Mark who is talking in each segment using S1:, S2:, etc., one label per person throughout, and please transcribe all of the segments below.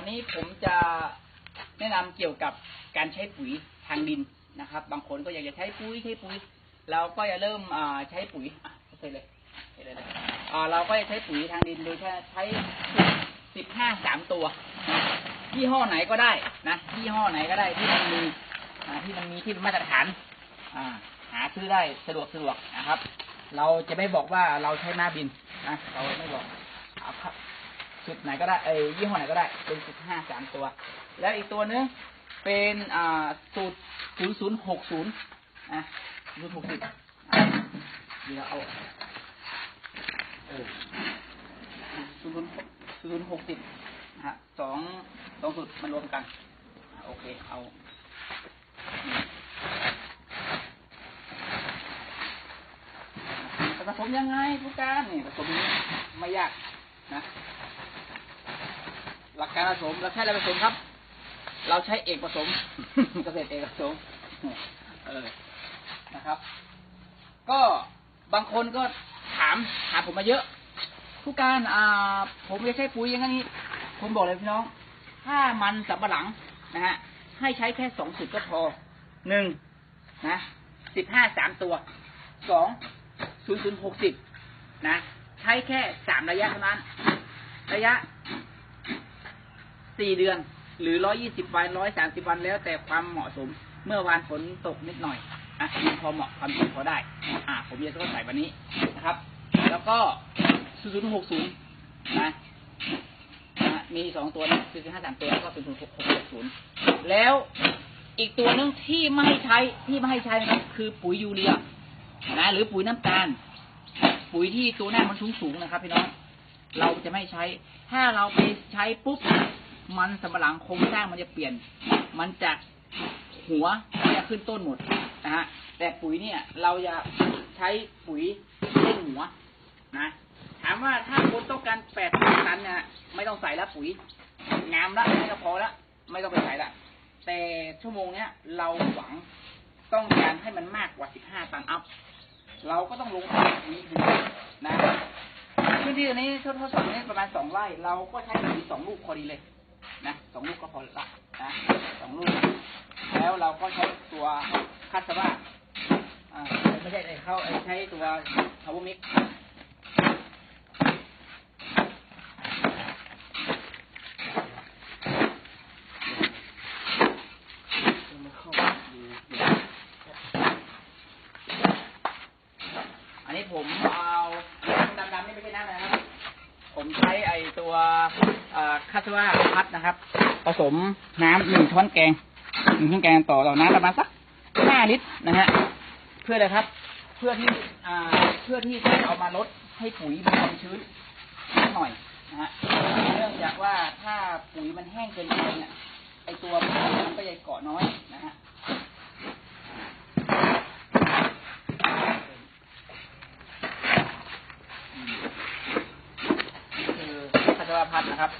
S1: วันนี้ผมจะแนะนำเกี่ยวกับการใช้ปุ๋ยทางดินนะครับ บางคนก็อยากจะใช้ปุ๋ยใช้ปุ๋ย เราก็จะเริ่มใช้ปุ๋ยใส่เลยใส่เลยเลยเราก็จะใช้ปุ๋ยทางดินโดยใช้สิบห้าสามตัวนะยี่ห้อไหนก็ได้นะยี่ห้อไหนก็ได้ที่มันมีที่มันมีที่เป็นมาตรฐานหาซื้อได้สะดวกสะดวกนะครับ เราจะไม่บอกว่าเราใช้ม้าบินนะเราไม่บอกเอาครับ จุดไหนก็ได้เอ้ยยี่ห้อไหนก็ได้ เป็นสิบห้าสามตัว แล้วอีกตัวนึงเป็นอ่าสูตรศูนย์ศูนย์หกศูนย์อะศูนย์หกสิบเดี๋ยวเอาเออศูนย์ศูนย์ศูนย์หกสิบนะฮะสองสองสูตรมันรวมกัน โอเค เอาผสมยังไงผู้การนี่ผสมนี้ไม่ยากนะ หลักการผสมเราใช้อะไรผสมครับ เราใช้เอกผสมเกษตรเอกผสมเออนะครับ ก็บางคนก็ถามถามผมมาเยอะ ผู้การอ่าผมจะใช้ปุ๋ยอย่างนี้ ผมบอกเลยพี่น้อง ถ้ามันสับปะหลังนะฮะให้ใช้แค่สองสูตรก็พอหนึ่งนะสิบห้าสามตัวสองศูนย์ศูนย์หกสิบนะ ใช้แค่สามระยะเท่านั้น ระยะ สี่เดือน หรือร้อยี่สิบวันร้อยสามสิบวันแล้วแต่ความเหมาะสม เมื่อวานฝนตกนิดหน่อยอะพอเหมาะความจริงพอได้ อ่า ผมจะต้องใส่วันนี้นะครับ แล้วก็ศูนย์หกศูนย์นะมีสองตัวนะคือห้าสามตัวแล้วก็ศูนย์ศูนย์หกหกศูนย์แล้วอีกตัวหนึงที่ไม่ให้ใช้ที่ไม่ให้ใช้นะครับคือปุ๋ยยูเรียนะหรือปุ๋ยน้ำตาล ปุ๋ยที่ตัวหน้ามันสูงสูงนะครับพี่น้องเราจะไม่ใช้ ถ้าเราไปใช้ปุ๊บ มันสำปะหลังโครงสร้างมันจะเปลี่ยน มันจะหัวมันจะขึ้นต้นหมดนะฮะ แต่ปุ๋ยเนี่ย เราจะใช้ปุ๋ยเล่นหัวนะ ถามว่าถ้าคนต้องการแปดตันเนี่ยไม่ต้องใส่ละปุ๋ยงามละไม่ก็พอละไม่ต้องไปใส่ละแต่ชั่วโมงเนี้ยเราหวังต้องการให้มันมากกว่าสิบห้าตันอัพ เราก็ต้องลงทุนตรงนี้ดูนะพื้นที่ตรงนี้ทดทดสอบนี้ประมาณสองไร่ เราก็ใช้ปุ๋ยสองลูกพอดีเลย นะสองลูกก็พอละนะสองลูก แล้วเราก็ใช้ตัวคัตสว่าอ่าไม่ใช่เขาใช้ตัวพาวเวอร์มิกอันนี้ผมเอาดำๆนี่ไม่ใช่น้ำนะครับ ผมใช้ไอตัวคาสว่าัดนะครับ ผสมน้ำหนึ่งช้อนแกงหนึ่งช้อนแกงต่อต่อน้ำประมาณสักห้าลิตรนะฮะเพื่ออะไรครับ เพื่อที่อ่าเพื่อที่จะเอามาลดให้ปุ๋ยมีความชื้นนิดหน่อยนะฮะเนื่องจากว่าถ้าปุ๋ยมันแห้งเกินไปเนี่ยไอตัวมันก็จะเกาะน้อยนะฮะ คือพัชรพัฒน์นะครับ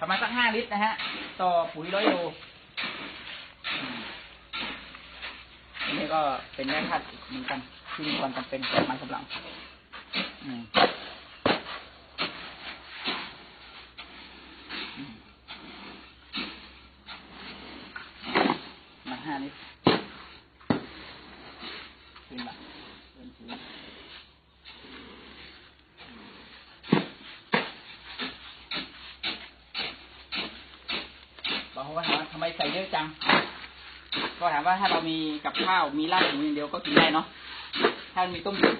S1: ประมาณสักห้าลิตรนะ ฮะ ต่อปุ๋ยร้อยโลอันนี้ก็เป็นแร่ธาตุเหมือนกันที่มีความจำเป็นกับมันสำหรับอืมอืมมาห้าลิตรขึ้นละเริ่มชื้น บางคนก็ถามว่าทำไมใส่เยอะจัง ก็ถามว่าถ้าเรามีกับข้าวมีลาบหมูอย่างเดียวก็กินได้เนาะถ้ามีต้มยำ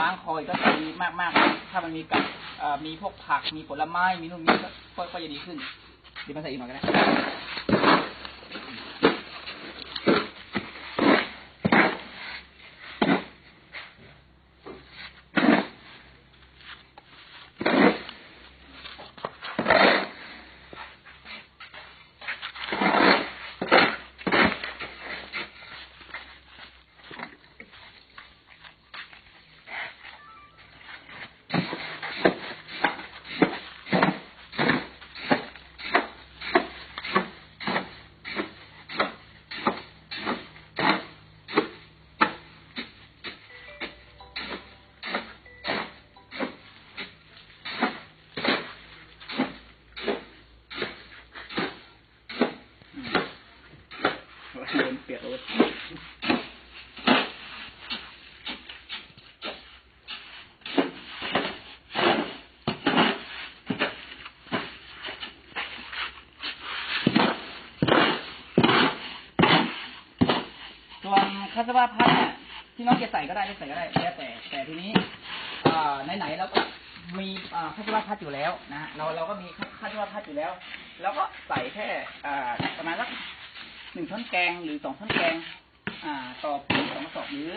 S1: ล้างคอยก็จะดีมากมากถ้ามันมีกับมีพวกผักมีผลไม้มีนู่นนี่ก็ก็ก็จะดีขึ้นเดี๋ยวมาใส่อีกหน่อยก็ได้ คัสวาพัดเนี่ยที่น้องจะใส่ก็ได้ไม่ใส่ก็ได้แล้วแต่แต่ทีนี้อ่าไหนๆเราก็มีอ่าคัสวาพัดอยู่แล้วนะเราเราก็มีคัสวาพัดอยู่แล้วแล้วก็ใส่แค่อ่าประมาณสักหนึ่งช้อนแกงหรือสองช้อนแกงอ่าต่อปุ๋ยสองกระสอบหรือ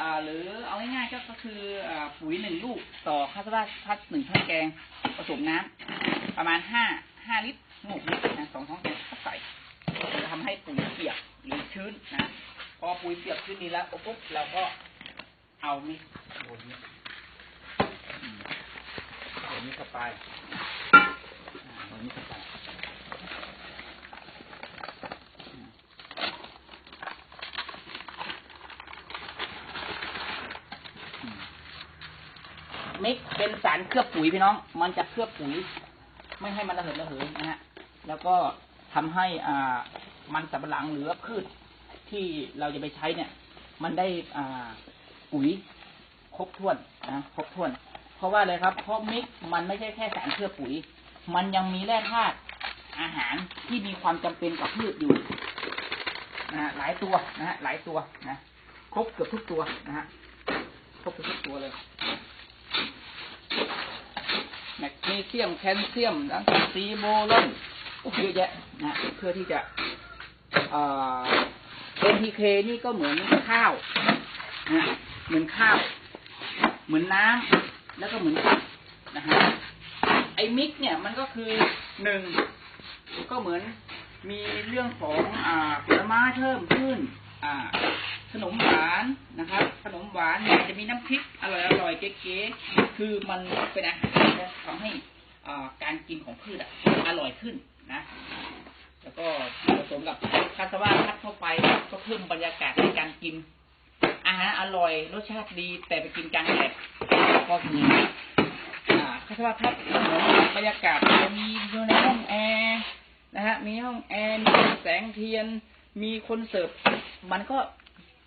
S1: อ่าหรือเอาง่ายๆก็คืออ่าปุ๋ยหนึ่งลูกต่อคาสวาพัดหนึ่งช้อนแกงผสมน้ำประมาณห้าห้าลิตรหกลิตรนะสองช้อนแกงก็ใส่จะทำให้ปุ๋ยเปียกหรือชื้นนะ พอปุ๋ยเปียกชื้นนี้แล้วปุ๊บเราก็เอานี่โอ้ยอืมเอานี่เข้าไปอ่าเอานี่เข้าไปมิกเป็นสารเคลือบปุ๋ยพี่น้อง มันจะเคลือบปุ๋ย ไม่ให้มันระเหยระเหยนะฮะ แล้วก็ทำให้อ่ามันสำปะหลังหรือพืช ที่เราจะไปใช้เนี่ย มันได้อ่าปุ๋ยครบถ้วนนะครบถ้วน เพราะว่าอะไรครับ เพราะมิกมันไม่ใช่แค่สารเคลือบปุ๋ย มันยังมีแร่ธาตุอาหารที่มีความจำเป็นกับพืชอยู่นะฮะหลายตัวนะฮะหลายตัวนะครบเกือบทุกตัวนะฮะครบเกือบทุกตัวเลยแมกนีเซียมแคลเซียมทั้งซีโบลอนเยอะแยะนะเพื่อที่จะอ่อ NPK นี่ก็เหมือนข้าวนะเหมือนข้าว เหมือนน้ำแล้วก็เหมือนนะฮะไอ้มิกเนี่ยมันก็คือหนึ่งก็เหมือนมีเรื่องของอ่าผลไม้เพิ่มขึ้น อ่า ขนมหวานนะครับ ขนมหวานเนี่ยจะมีน้ำพริกอร่อยอร่อยเก๋ๆคือมันเป็นอาหารที่ทำให้อ่าการกินของพืชอะอร่อยขึ้นนะ แล้วก็ มกับคาสว่าพัดเข้าไปก็เพิ่มบรรยากาศในการกิน อาหารอร่อยรสชาติดีแต่ไปกินกลางแดดก็คืออ่าคาสว่าพัดเหมือนบรรยากาศจะมีอยู่ในห้องแอร์นะฮะมีห้องแอร์มีแสงเทียน มีคนเสิร์ฟมันก็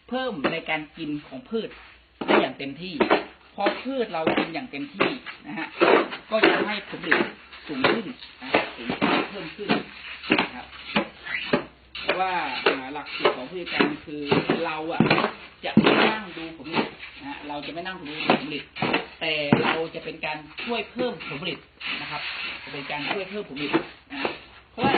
S1: เพิ่มในการกินของพืชได้อย่างเต็มที่ พอพืชเรากินอย่างเต็มที่นะฮะก็จะให้ผลผลิตสูงขึ้นนะฮะสูงขึ้นเพิ่มขึ้นนะครับ ว่าอ่าหลักสูตรของผู้จัดการคือเราอะจะไม่นั่งดูผลผลิตนะเราจะไม่นั่งดูผลผลิต แต่เราจะเป็นการช่วยเพิ่มผลผลิตนะครับ จะเป็นการช่วยเพิ่มผลผลิตนะเพราะว่า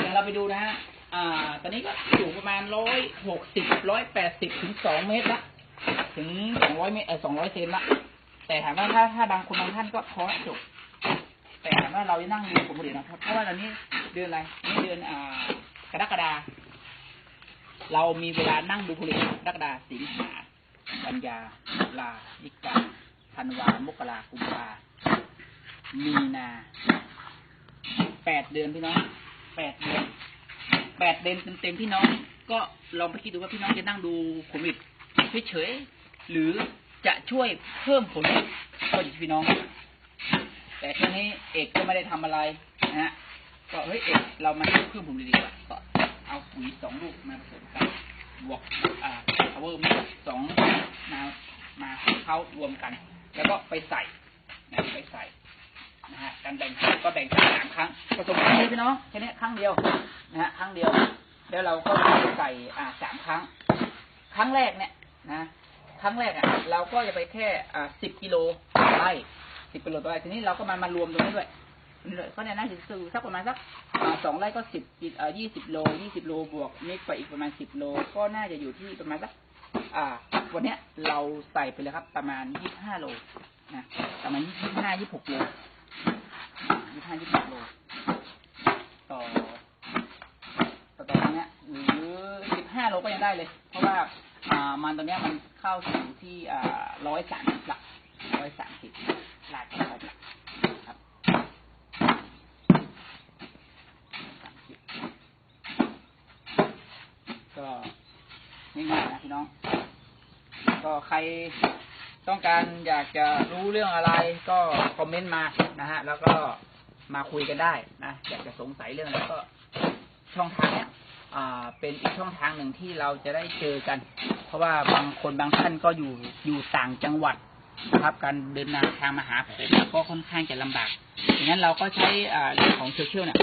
S1: เดี๋ยวเราไปดูนะฮะอ่าตอนนี้ก็อยู่ประมาณร้อยหกสิบร้อยแปดสิบถึงสองเมตรละถึงสองร้อยเมตรเออสองร้อยเซนละแต่ถามว่าถ้าถ้าบางคนบางท่านก็พอจบแต่ถามว่าเราจะนั่งดูผลผลิตนะครับ เพราะว่าตอนนี้เดือนอะไรนี่เดือนอ่า กรกฎาเรามีเวลานั่งดูผลิตกรกฎาสิงหากันยาตุลาพฤศจิกาธันวามกรากุมภามีนาแปดเดือนพี่น้องแปดเดือนแปดเดือนเต็มๆพี่น้อง ก็ลองไปคิดดูว่าพี่น้องจะนั่งดูผลผลิตเฉยๆหรือจะช่วยเพิ่มผลผลิตก็อยู่ที่พี่น้อง แต่ช่วงนี้เอกก็ไม่ได้ทำอะไรนะฮะก็เฮ้ยเอกเรามาเพิ่มผลผลิตดีกว่าก็ เอาปุ๋ยสองลูกมาผสมกันบวกอ่า power mix สองมามาเข้ารวมกัน แล้วก็ไปใส่นะไปใส่นะฮะการแบ่งก็แบ่งสามครั้งผสมครั้งเดียพี่น้องแค่นี้ครั้งเดียวนะฮะครั้งเดียว แล้วเราก็ใส่อ่าสามครั้ง ครั้งแรกเนี่ยนะครั้งแรกอะเราก็จะไปแค่อ่าสิบกิโลต่อไร่สิบกิโลต่อไร่ทีนี้เราก็มามารวมตรงนี้ด้วย นี่เลยก็เนี่ยน่าจะซื้อสักประมาณสักสองไร่ก็สิบเอ่อยี่สิบโลยี่สิบโลบวกมิกไปอีกประมาณสิบโล ก็น่าจะอยู่ที่ประมาณสักอ่า วันเนี้ยเราใส่ไปเลยครับ ประมาณยี่สิบห้าโลนะประมาณยี่สิบห้ายี่สิบหกโลยี่สิบห้ายี่สิบหกโลต่อต่อตอนเนี้ยหรือสิบห้าโลก็ยังได้เลย เพราะว่าอ่ามันตอนเนี้ยมันเข้าสู่ที่อ่าร้อยสามสิบละร้อยสามสิบลาดไปละครับ130 ก็ง่ายๆนะพี่น้อง ก็ใครต้องการอยากจะรู้เรื่องอะไรก็คอมเมนต์มานะฮะ แล้วก็มาคุยกันได้นะอยากจะสงสัยเรื่องอะไรก็ช่องทางเนี้ยเป็นอีกช่องทางหนึ่งที่เราจะได้เจอกัน เพราะว่าบางคนบางท่านก็อยู่อยู่ต่างจังหวัดนะครับการเดินทางมาหาผมก็ค่อนข้างจะลำบากดังนั้นเราก็ใช้เรื่องของโซเชียลเนี่ย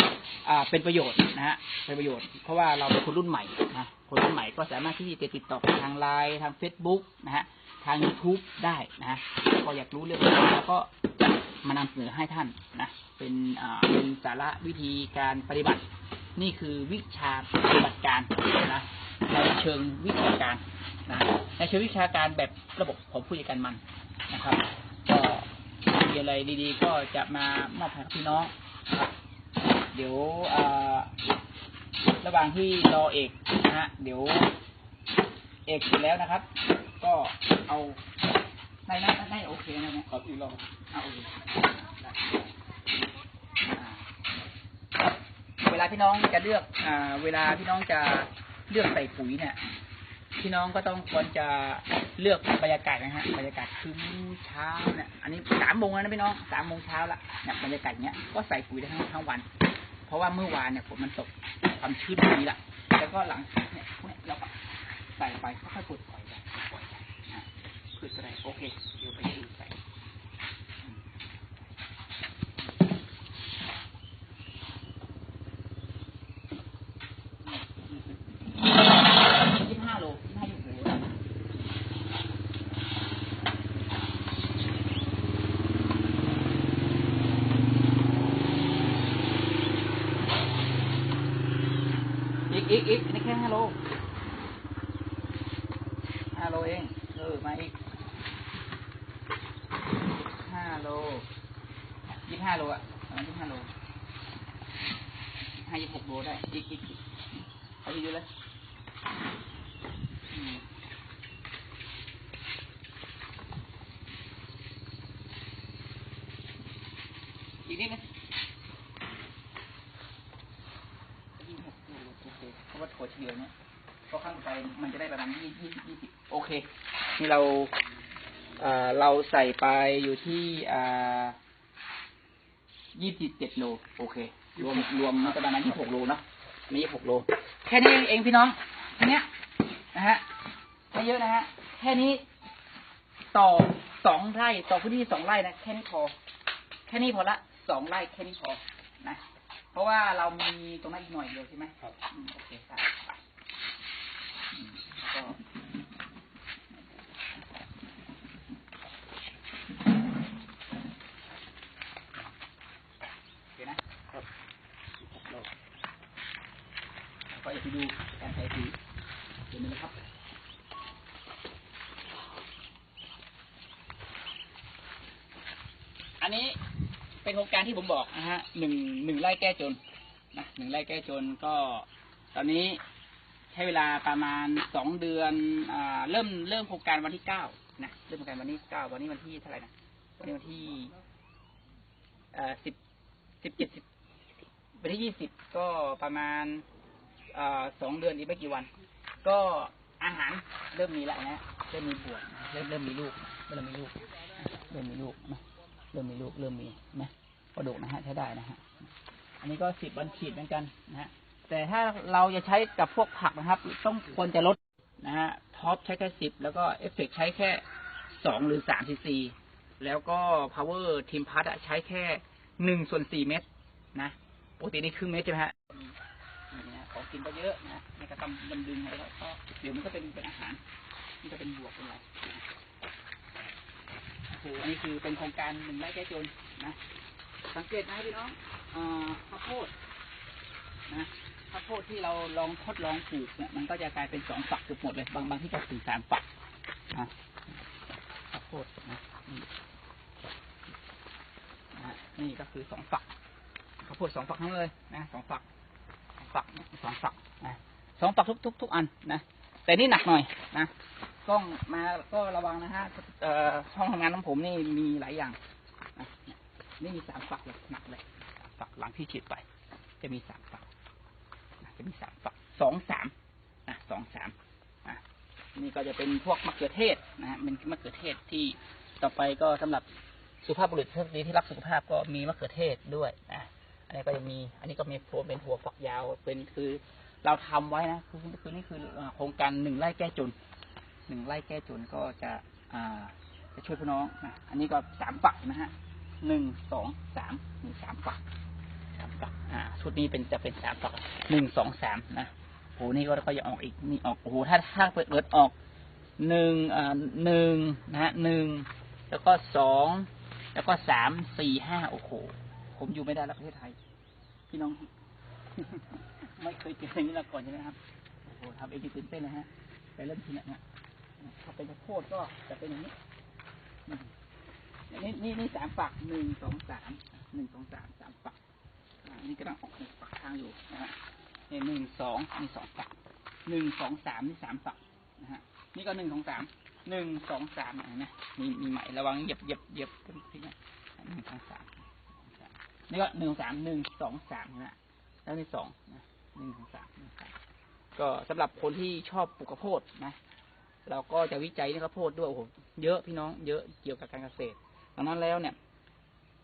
S1: อ่าเป็นประโยชน์นะฮะเป็นประโยชน์ เพราะว่าเราเป็นคนรุ่นใหม่นะคนรุ่นใหม่ก็สามารถที่จะติดต่อทางไลน์ทาง Facebook นะฮะทาง YouTube ได้นะก็อยากรู้เรื่องอะไรแล้วก็จะมานำเสนอให้ท่านนะเป็นอ่าเป็นสาระวิธีการปฏิบัติ นี่คือวิชาปฏิบัติการนะในเชิงวิชาการนะในเชิงวิชาการแบบระบบของผู้จัดการมันนะครับ ก็มีอะไรดีๆ ก็จะมามอบให้พี่น้องนะครับ ดี๋ยวระหว่างที่รอเอกนะฮะเดี๋ยว เอกเสร็จแล้วนะครับ ก็เอาในนั้นได้โอเคนะเนี่ย
S2: ครับอีกรอบ
S1: เอาโอเคได้อ่าเวลาพี่น้องจะเลือกอ่าเวลาพี่น้องจะเลือกใส่ปุ๋ยเนี่ย พี่น้องก็ต้องควรจะเลือกบรรยากาศนะฮะบรรยากาศคืนเช้าเนี่ยอันนี้สามโมงแล้วนะพี่น้องสามโมงเช้าละเนี่ยบรรยากาศเนี้ยก็ใส่ปุ๋ยได้ทั้งทั้งวัน เพราะว่าเมื่อวานเนี่ยฝนมันตกความชื้นตรงนี้ละแล้วก็หลังเนี่ยพวกนี้เราก็ใส่ไปค่อยๆปลดปล่อยไปปล่อยไปนะพืชอะไรโอเคเดี๋ยวไปดูใส่ ยี่สิบห้าโลยี่สิบห้าโลอีกอีกอีกอันนี้แค่ห้าโลห้าโลเอง เออ มาอีกห้าโลยี่สิบห้าโลอะประมาณยี่สิบห้าโลห้ายี่สิบหกโลได้ อีกอีกอีกเอาเยอะๆเลย อืม อีกนิดนึงยี่สิบหกโลโอเคเพราะว่าถั่วเฉียวเนี่ยเพราะข้างไปมันจะได้ประมาณยี่ยี่ยี่สิบโอเค นี่เราเอ่อเราใส่ไปอยู่ที่อ่ายี่สิบเจ็ดโลโอเค รวมรวมมันจะประมาณยี่สิบหกโลเนาะไม่ยี่สิบหกโล แค่นี้เองพี่น้องแค่เนี้ยนะฮะไม่เยอะนะฮะแค่นี้ต่อสองไร่ต่อพื้นที่สองไร่นะแค่นี้พอ แค่นี้พอละ สองไร่แค่นี้พอนะเพราะว่าเรามีตรงนั้นอีกหน่อยเดียวใช่ไหม
S2: ครับ
S1: อืมโอเคครับไปอืมแล้วก็โอเคนะครับ
S2: รอบ
S1: ก็อย่าไปดูการใช้สีเดี๋ยวนี้นะครับ อันนี้ เป็นโครงการที่ผมบอกนะฮะหนึ่งหนึ่งไร่แก้จนนะหนึ่งไร่แก้จนก็ ตอนนี้ใช้เวลาประมาณสองเดือนอ่าเริ่มเริ่มโครงการวันที่เก้านะเริ่มโครงการวันที่เก้าวันนี้วันที่เท่าไหร่นะวันนี้วันที่เอ่อสิบสิบเจ็ดสิบวันที่ยี่สิบก็ประมาณอ่าสองเดือนอีกไม่กี่วัน ก็อาหารเริ่มมีแล้วนะเริ่มมีบวชเริ่มเริ่มมีลูกเริ่มมีลูกเริ่มมีลูกนะ เริ่มมีลูกเริ่มมีนะกระดูกนะฮะใช้ได้นะฮะอันนี้ก็สิบวันฉีดเหมือนกันนะฮะแต่ถ้าเราจะใช้กับพวกผักนะครับ ต้องควรจะลดนะฮะท็อปใช้แค่สิบแล้วก็เอฟเฟกใช้แค่สองหรือสามซีซีแล้วก็ power team p a s อะใช้แค่หนึ่งส่วนสี่เม็ดนะปกตินี่ครึ่งเม็ดใช่ไหมฮะของกินก็เยอะนะในกระตำดำดึงอะไรแล้วก็เดี๋ยวมันก็เป็นเป็นอาหารมันจะเป็นบวกเป็นอะไร คืออันนี้คือเป็นโครงการหนึ่งไร่แก้จนนะ สังเกตนะพี่น้องอข้าวโพดนะข้าวโพดที่เราลองทดลองปลูกเนี่ยมันก็จะกลายเป็นสองฝักเกือบหมดเลย บางบางที่ก็ถึงสามฝักนะข้าวโพดนะนี่นะนี่ก็คือสองฝักข้าวโพดสองฝักทั้งเลยนะสองฝักสองฝักสองฝักนะสองฝักทุกทุกทุกอันนะแต่นี่หนักหน่อยนะกล้องมาก็ระวังนะฮะเอ่อห้องทำงานของผมนี่มีหลายอย่างนี่มีสามฝักเลยหนักเลยฝักหลังที่ฉีดไป จะมีสามฝักจะมีสามฝักสองสามนะสองสามอะนี่ก็จะเป็นพวกมะเขือเทศนะฮะเป็นมะเขือเทศที่ต่อไปก็สำหรับสุภาพบุรุษพวกนี้ที่รักสุขภาพก็มีมะเขือเทศด้วยนะอันนี้ก็จะมี อันนี้ก็มีโฟมเป็นหัวฝักยาวเป็นคือเราทำไว้นะคือคือนี่คือโครงการหนึ่งไร่แก้จน หนึ่งไร่แก้จนก็จะอ่าจะช่วยพี่น้องนะอันนี้ก็สามฝักนะฮะหนึ่งสองสามมีสามฝักสามฝักอ่าชุดนี้เป็นจะเป็นสามฝักหนึ่งสองสามนะโหนี่ก็ก็จะออกอีกนี่ออกโอ้โหถ้าถ้าเปิดเปิดออกหนึ่งอ่าหนึ่งนะฮะหนึ่งแล้วก็สองแล้วก็สามสี่ห้าโอ้โหผมอยู่ไม่ได้แล้วประเทศไทย พี่น้อง ไม่เคยเจออย่างนี้มาก่อนใช่ไหมครับโอ้โหทำเองตื่นเต้นเลยฮะไปเริ่มทีเนี่นะ ถ้าเป็นข้าวโพดก็จะเป็นอย่างนี้นี่นี่นี่สามฝักหนึ่งสองสามหนึ่งสองสามสามฝักอ่านี่กำลังออกหนึ่งฝักข้างอยู่นะฮะนี่หนึ่งสองนี่สองฝักหนึ่งสองสามนี่สามฝักนะฮะนี่ก็หนึ่งสองสามหนึ่งสองสามเห็นไหมมีมีไหมระวังเหยียบเหยียบเหยียบทีนะหนึ่งสองสามนี่ก็หนึ่งสามหนึ่งสองสามนะแล้วนี่สองนะหนึ่งสองสามก็สำหรับคนที่ชอบปลูกข้าวโพดนะ เราก็จะวิจัยเรื่องข้าวโพดด้วยโอ้โหเยอะพี่น้องเยอะเกี่ยวกับการเกษตรดังนั้นแล้วเนี่ย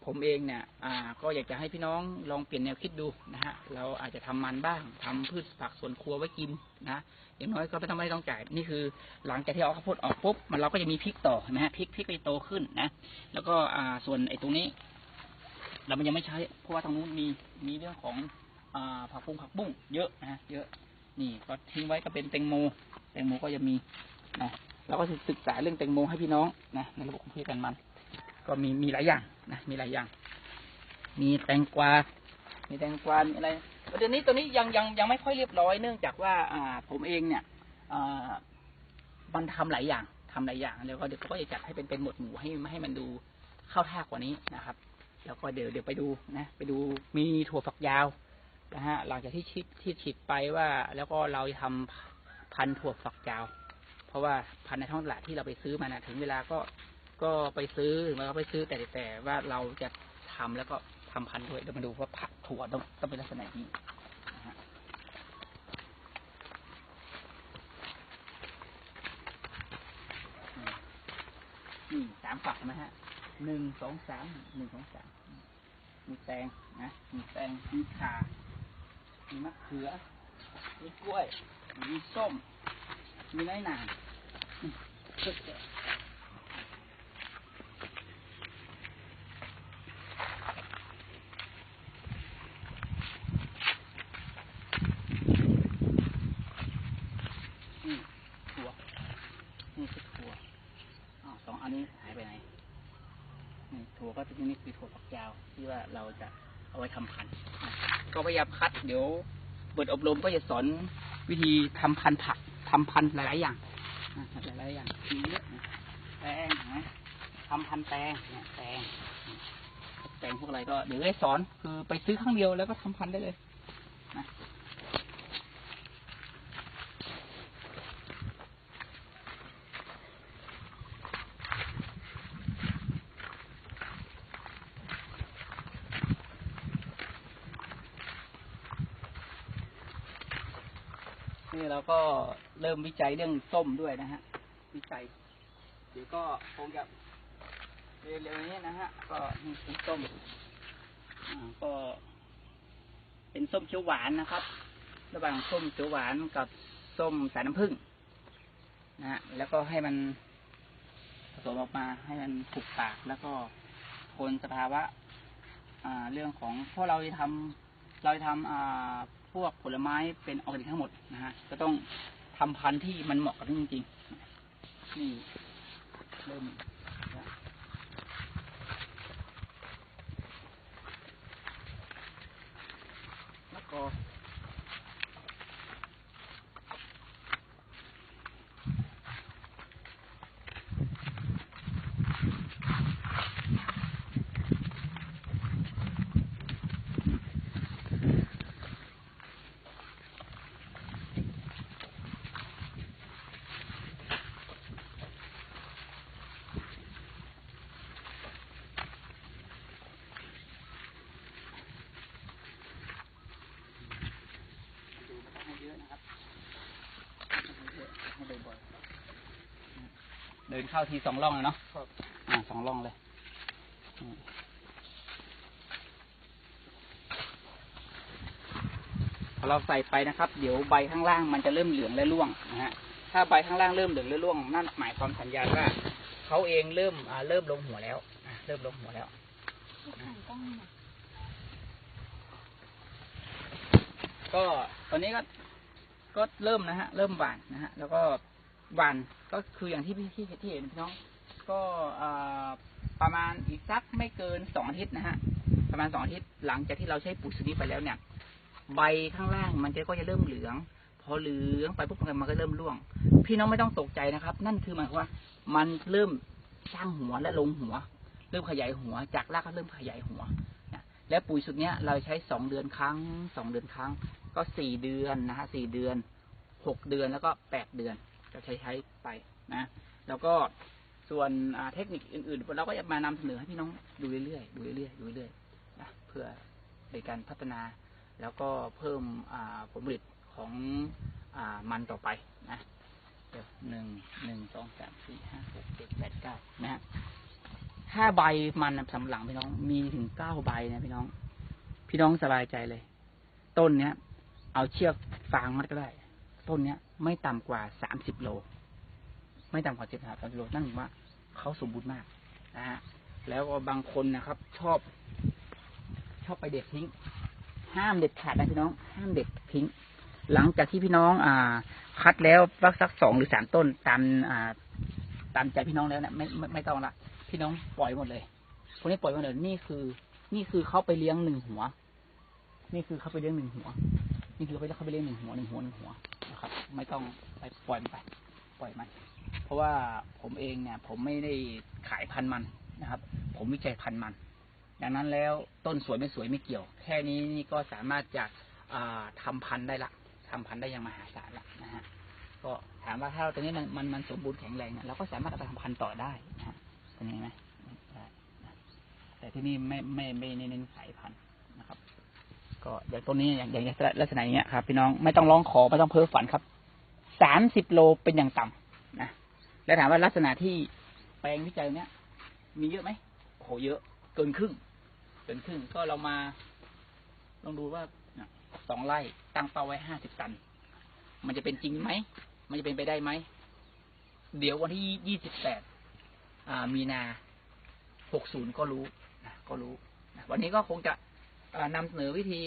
S1: ผมเองเนี่ย อ่า ก็อยากจะให้พี่น้องลองเปลี่ยนแนวคิดดูนะฮะ เราอาจจะทำมันบ้างทำพืชผักสวนครัวไว้กินนะอย่างน้อยก็ไม่ต้องไม่ต้องจ่ายนี่คือ หลังจากที่เอาข้าวโพดออกปุ๊บมันเราก็จะมีพริกต่อนะฮะพริกพริกไปโตขึ้นนะ แล้วก็อ่าส่วนไอ้ตรงนี้ เรามันยังไม่ใช้เพราะว่าทางนู้นมีมีเรื่องของอ่าผักบุ้งผักบุ้งเยอะนะฮะเยอะ นี่ก็ทิ้งไว้ก็เป็นแตงโมแตงโมก็จะมี นะเราก็ศึกษาเรื่องแตงโมให้พี่น้องนะในระบบของพี่กันมัน ก็มีมีหลายอย่างนะมีหลายอย่าง มีแตงกวา มีแตงกวา มีอะไรประเด็นนี้ตัวนี้ยังยังยังไม่ค่อยเรียบร้อยเนื่องจากว่า อ่า ผมเองเนี่ยอ่ามันทำหลายอย่างทำหลายอย่างแล้วก็เดี๋ยวก็จะจัดให้เป็นเป็นหมวดหมู่ให้ให้มันดูเข้าท่ากว่านี้นะครับ แล้วก็เดี๋ยวเดี๋ยวไปดูนะ ไปดูมีถั่วฝักยาวนะฮะหลังจากที่ชิดที่ฉีดไปว่า แล้วก็เราทำพันถั่วฝักยาว ราะว่าพันธุ์ในท้องตลาดที่เราไปซื้อมานะถึงเวลาก็ก็ไปซื้อแล้วก็ไปซื้อแต่แต่ว่าเราจะทำแล้วก็ทำพันธุ์ด้วยเดี๋ยวมาดูว่าผักถั่วต้องต้องเป็นลักษณะนี้นี่สามฝักนะฮะหนึ่งสองสามหนึ่งสองสามมีแตงนะมีแตงมีขามีมะเขือมีกล้วยมีส้ม มีน้อยหนานี่ถั่วนี่คื อถั่วอ้าวสองอันนี้หายไปไหนถั่วก็ที่นี่คือถั่วฝักยาวที่ว่าเราจะเอาไว้ทำพันธุ์ก็พยายามคัด เดี๋ยวเปิดอบรมก็จะสอนวิธีทำพันธุ์ผักทำพันธุ์หลาย ๆ อย่าง หลายๆอย่างมีเยอะแตงนะทำพันแตงเนี่ยแตงแตงพวกอะไรก็เดี๋ยวได้สอนคือไปซื้อครั้งเดียวแล้วก็ทำพันได้เลยนะนี่เราก็เริ่มวิจัยเรื่องส้มด้วยนะฮะ วิจัย เดี๋ยวก็คงจะเร็วๆนี้นะฮะ ก็นี่เป็นส้มก็เป็นส้มเขียวหวานนะครับ ระหว่างส้มเขียวหวานกับส้มสายน้ำผึ้งนะฮะแล้วก็ให้มันผสมออกมาให้มันถูกปากแล้วก็ทนสภาวะเรื่องของเพราะเราจะทำเราจะทำพวกผลไม้เป็นออร์แกนิกทั้งหมดนะฮะก็ต้อง ทำพันธุ์ที่มันเหมาะกับนี่จริงๆนี่เริ่มแล้วก็ดูไม่ต้องให้เยอะนะครับให้เยอะให้บ่อยๆเดินเข้าทีสองร่องเลยเนาะอ่าสองร่องเลยอืมพอเราใส่ไปนะครับ เดี๋ยวใบข้างล่างมันจะเริ่มเหลืองและร่วงนะฮะถ้าใบข้างล่างเริ่มเหลืองและร่วงนั่นหมายความสัญญาณว่าเขาเองเริ่มอ่าเริ่มลงหัวแล้วอะเริ่มลงหัวแล้ว
S2: ถ่ายกล้องหน่อย
S1: ก็ตอนนี้ก็ก็เริ่มนะฮะ เริ่มหวานนะฮะ แล้วก็หวาน ก็คืออย่างที่พี่ที่ที่เห็นพี่น้อง ก็อประมาณอีกสักไม่เกินสองอาทิตย์นะฮะ ประมาณสองอาทิตย์หลังจากที่เราใช้ปุ๋ยชนิดไปแล้วเนี่ย ใบข้างล่างมันก็จะเริ่มเหลือง พอเหลืองไปปุ๊บมันก็เริ่มร่วง พี่น้องไม่ต้องตกใจนะครับ นั่นคือหมายความว่ามันเริ่มสร้างหัวและลงหัว เริ่มขยายหัว จากรากก็เริ่มขยายหัวและปุ๋ยสุดเนี้ยเราใช้สองเดือนครั้งสองเดือนครั้ง ก็สี่เดือนนะฮะสี่เดือนหกเดือนแล้วก็แปดเดือน ก็ใช้ใช้ไปนะ แล้วก็ส่วนเทคนิคอื่นๆ เราก็จะมานำเสนอให้พี่น้องดูเรื่อยๆดูเรื่อยๆดูเรื่อยๆนะเพื่อในการพัฒนา แล้วก็เพิ่มผลผลิตของอมันต่อไปนะเดี๋ยวหนึ่งหนึ่งสองสามสี่ห้าหกเจ็ดแปดเก้านะฮะถ้าใบมันสำปะหลังพี่น้องมีถึงเก้าใบนะพี่น้อง พี่น้องสบายใจเลย ต้นเนี้ย เอาเชือกฟางมัดก็ได้ ต้นเนี้ย ไม่ต่ำกว่าสามสิบโล ไม่ต่ำกว่าเจ็ดสามสิบโลนั่นหมายว่าเขาสมบูรณ์มากนะฮะแล้วก็บางคนนะครับ ชอบ ชอบไปเด็ดทิ้ง ห้ามเด็ดขาดนะพี่น้อง ห้ามเด็ดทิ้ง หลังจากที่พี่น้อง อ่า คัดแล้วสักสักสองหรือสามต้นตามอ่า ตามใจพี่น้องแล้วเนี่ยไม่ไม่ไม่ต้องละพี่น้องปล่อยหมดเลยพวกนี้ปล่อยหมดเลยนี่คือ นี่คือเขาไปเลี้ยงหนึ่งหัว นี่คือเขาไปเลี้ยงหนึ่งหัว นี่คือเขาไปเลี้ยงหนึ่งหัวหนึ่งหัวหนึ่งหัว ไม่ต้องไปปล่อยมันไป ปล่อยมัน เพราะว่าผมเองเนี่ยผมไม่ได้ขายพันธุ์มันนะครับ ผมวิจัยพันธุ์มัน ดังนั้นแล้วต้นสวยไม่สวยไม่เกี่ยว แค่นี้นี่ก็สามารถจะอ่าทำพันธุ์ได้ละทำพันธุ์ได้อย่างมหาศาลละนะฮะก็ถามว่าถ้าตรงนี้มันมันมันสมบูรณ์แข็งแรงเนี่ยเราก็สามารถเอาไปทำพันธุ์ต่อได้นะฮะเป็นยังไงไหมแต่ที่นี่ไม่ไม่ไม่ไม่เน้นขายพันธุ์นะครับ ก็อย่างต้นนี้อย่างอย่างลักษณะอย่างเงี้ยครับ พี่น้องไม่ต้องร้องขอไม่ต้องเพ้อฝันครับ สามสิบโลเป็นอย่างต่ำนะแล้วถามว่าลักษณะที่แปลงวิจัยเนี้ย มีเยอะไหมโหเยอะ เกินครึ่ง เกินครึ่ง ก็เรามาลองดูว่าสองไร่ตั้งเป้าไว้ห้าสิบตัน มันจะเป็นจริงไหม มันจะเป็นไปได้ไหม เดี๋ยววันที่ยี่สิบแปดมีนาหกศูนย์ก็รู้นะก็รู้นะวันนี้ก็คงจะ อ่านำเสนอวิธี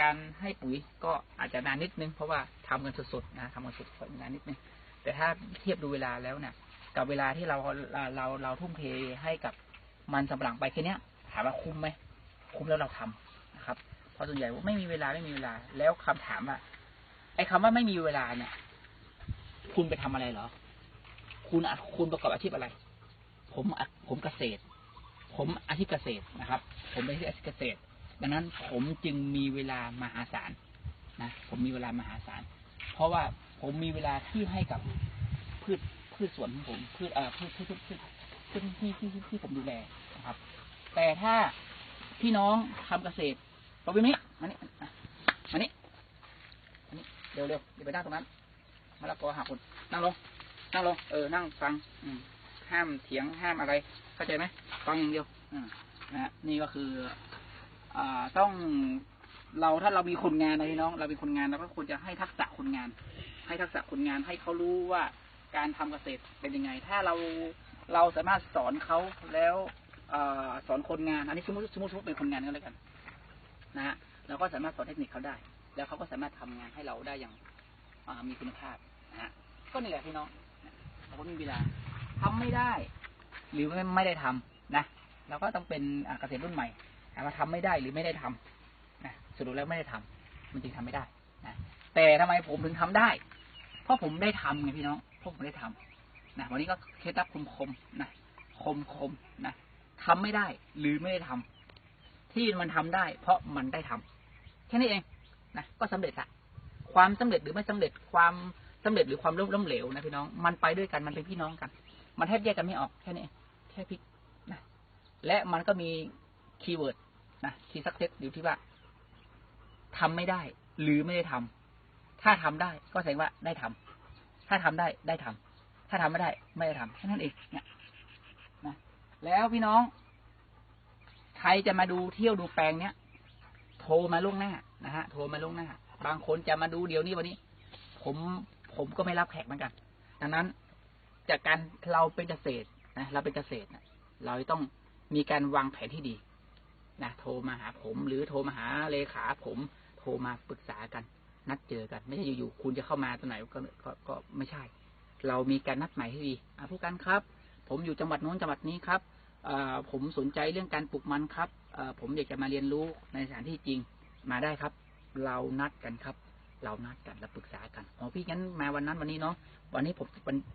S1: การให้ปุ๋ยก็อาจจะนานนิดนึง เพราะว่าทำกันสดๆนะทำกันสดๆนานนิดนึง แต่ถ้าเทียบดูเวลาแล้วเนี่ยกับเวลาที่เราเราเราเราทุ่มเทให้กับมันสำปะหลังไปแค่นี้ยถามว่าคุ้มไหมคุ้มแล้วเราทำนะครับ เพราะส่วนใหญ่ว่าไม่มีเวลาไม่มีเวลา แล้วคำถามว่าไอ้คำว่าไม่มีเวลาเนี่ย คุณไปทำอะไรเหรอ คุณคุณประกอบอาชีพอะไร ผมผมเกษตร ผมอาชีพเกษตรนะครับ ผมเป็นอาชีพเกษตร ดังนั้นผมจึงมีเวลามหาศาลนะผมมีเวลามหาศาล เพราะว่าผมมีเวลาที่ให้กับพืชพืชสวนของผมพืชเอ่อพืชพืชพืชพืชพืชที่ที่ที่ที่ผมดูแลนะครับ แต่ถ้าพี่น้องทำเกษตรประวินนี้มานี่มานี่มานี่เร็วเร็วเดี๋ยวไปนั่งตรงนั้นมะละกอหักคนนั่งลงนั่งลงเออนั่งฟัง อืมห้ามเถียงห้ามอะไร เข้าใจไหมฟังอย่างเดียว อืมนะฮะนี่ก็คือ ต้องเราถ้าเรามีคนงานนะพี่น้อง เรามีคนงานเราก็ควรจะให้ทักษะคนงาน ให้ทักษะคนงานให้เขารู้ว่าการทำเกษตรเป็นยังไง ถ้าเราเราสามารถสอนเขาแล้วอสอนคนงาน อันนี้สมมติสมมติมมติเป็นคนงานก็แล้วกัน นะฮะเราก็สามารถสอนเทคนิคเขาได้ แล้วเขาก็สามารถทำงานให้เราได้อย่างมีคุณภาพนะฮะก็นี่แหละพี่น้องเราก็มีเวลาทำไม่ได้ หรือไม่ได้ทำนะเราก็ต้องเป็นเกษตรรุ่นใหม่ ถามว่าทำไม่ได้หรือไม่ได้ทำนะสรุปแล้วไม่ได้ทำมันจึงทำไม่ได้นะแต่ทำไมผมถึงทำได้ เพราะผมได้ทำไงพี่น้องเพราะผมได้ทำนะวันนี้ก็เคล็ดลับคมคมนะคมคมนะทำไม่ได้หรือไม่ได้ทำที่มันทำได้ เพราะมันได้ทำแค่นี้เองนะก็สำเร็จละความสำเร็จหรือไม่สำเร็จความสำเร็จหรือความล้มล้มเหลวนะพี่น้อง มันไปด้วยกันมันเป็นพี่น้องกัน มันแทบแยกกันไม่ออกแค่นี้แค่พลิกนะและมันก็มีคีย์เวิร์ด นะคีย์สักเซตอยู่ที่ว่าทำไม่ได้ หรือไม่ได้ทำถ้าทำได้ก็แสดงว่าได้ทำถ้าทำได้ได้ทำถ้าทำไม่ได้ ไม่ได้ทำแค่นั้นเองเนี่ยนะแล้วพี่น้อง ใครจะมาดูเที่ยวดูแปลงเนี้ยโทรมาล่วงหน้านะฮะโทรมาล่วงหน้า บางคนจะมาดูเดี๋ยวนี้วันนี้ ผมผมก็ไม่รับแขกเหมือนกัน ดังนั้นจากการเราเป็นเกษตรนะเราเป็นเกษตรนะเราต้องมีการวางแผนที่ดี นะโทรมาหาผม หรือโทรมาหาเลขาผม โทรมาปรึกษากัน นัดเจอกัน ไม่ใช่อยู่ๆคุณจะเข้ามาตอนไหนก็ก็ก็ไม่ใช่ เรามีการนัดหมายที่ดีผู้การครับ ผมอยู่จังหวัดโน้นจังหวัดนี้ครับผมสนใจเรื่องการปลูกมันครับผมอยากจะมาเรียนรู้ในสถานที่จริงมาได้ครับ เรานัดกันครับ เรานัดกันแล้วปรึกษากันอ๋อพี่งั้นมาวันนั้นวันนี้เนาะวันนี้ผม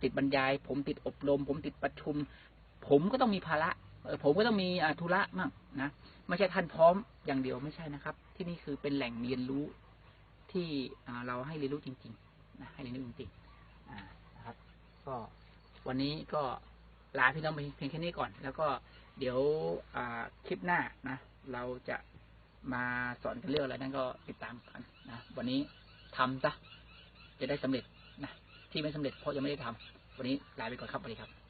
S1: ติดบรรยาย ผมติดอบรม ผมติดประชุม ผมก็ต้องมีภาระ ผมก็ต้องมีธุระมั่งนะไม่ใช่ท่านพร้อมอย่างเดียวไม่ใช่นะครับ ที่นี่คือเป็นแหล่งเรียนรู้ที่เราให้เรียนรู้จริงๆนะให้เรียนรู้จริงๆนะครับ ก็วันนี้ก็ลาพี่น้องไปเพียงแค่นี้ก่อน แล้วก็เดี๋ยวคลิปหน้านะ เราจะมาสอนกันเรื่องอะไรนั่นก็ติดตามกันนะวันนี้ทำซะจะได้สำเร็จนะที่ไม่สำเร็จเพราะยังไม่ได้ทำวันนี้ลาไปก่อนครับสวัสดีครับ